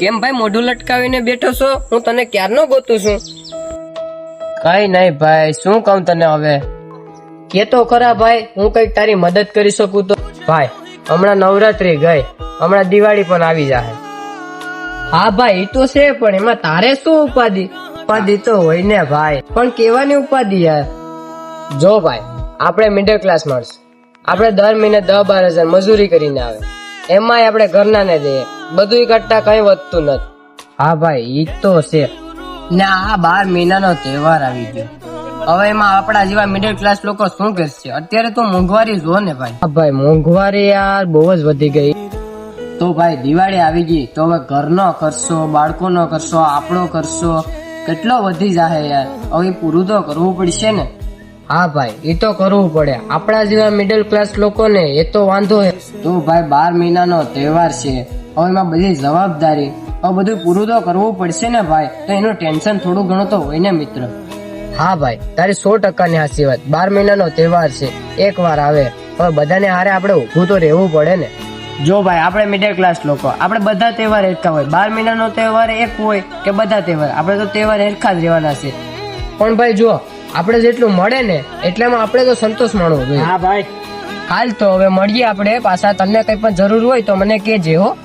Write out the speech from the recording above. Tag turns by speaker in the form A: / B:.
A: કેમ ભાઈ મોઢું લટકાવીને બેઠો છો? હું તને ક્યારનો ગોતું છું?
B: કઈ નહીં ભાઈ, શું કહું તને હવે?
A: કે તો ખરા ભાઈ, હું કંઈક તારી મદદ કરી શકું તો?
B: ભાઈ, હમણાં નવરાત્રી ગઈ, હમણાં દિવાળી પણ આવી જાય
A: હા ભાઈ તો છે, પણ એમાં તારે શું ઉપાધિ?
B: ઉપાધિ તો હોય ને ભાઈ,
A: પણ કેવાની ઉપાધિ યાર?
B: જો ભાઈ, આપણે મિડલ ક્લાસ માણસ આપણે દર મહિને દસ બાર હજાર મજૂરી કરીને આવે. એમાંય આપણે ઘરના ને દઈએ. બધું કરતા કઈ વધતું નથી. હા ભાઈ ઈ તો છે. ને આ બાર મહિનાનો તહેવાર આવી ગયો. હવે એમાં આપણા જેવા મિડલ ક્લાસ લોકો શું કરશે? અત્યારે તો મોંઘવારી જો ને ભાઈ. હા ભાઈ મોંઘવારી યાર બહુ જ વધી ગઈ. તો ભાઈ દિવાળી આવી ગઈ. તો હવે ઘરનો કરશો બાળકોનો કરશો આપણો કરશો કેટલો વધી જાહે યાર. હવે પૂરું તો કરવું પડશે ને. હા ભાઈ એ તો કરવું પડે. આપણા જેવા મિડલ ક્લાસ લોકોને એ તો વાંધો હે. તો ભાઈ બાર મહિનાનો તહેવાર છે. હવે એમાં બધી જવાબદારી. હવે બધું પૂરું તો કરવું પડશે ને ભાઈ. તો એનું ટેન્શન થોડું ઘણું તો હોય ને મિત્ર. હા ભાઈ તારી સો ટકાની હાસી વાત બાર મહિનાનો તહેવાર છે. એક વાર આવે. હવે બધાને હારે આપણે ઊભું તો રહેવું પડે ને. જો ભાઈ આપણે મિડલ ક્લાસ લોકો. આપણે બધા તહેવાર એકતા હોય. બાર મહિનાનો તહેવાર એક હોય કે બધા તહેવાર. આપણે તો તહેવાર એકખા જ રહેવાના છે. પણ ભાઈ જો આપણે જેટલું મળે ને એટલામાં આપણે તો સંતોષ માણવો જોઈએ.
A: હા ભાઈ.
B: હાલ તો હવે મળીએ આપણે પાછા. તમને કંઈ પણ જરૂર હોય તો મને કહેજે હો.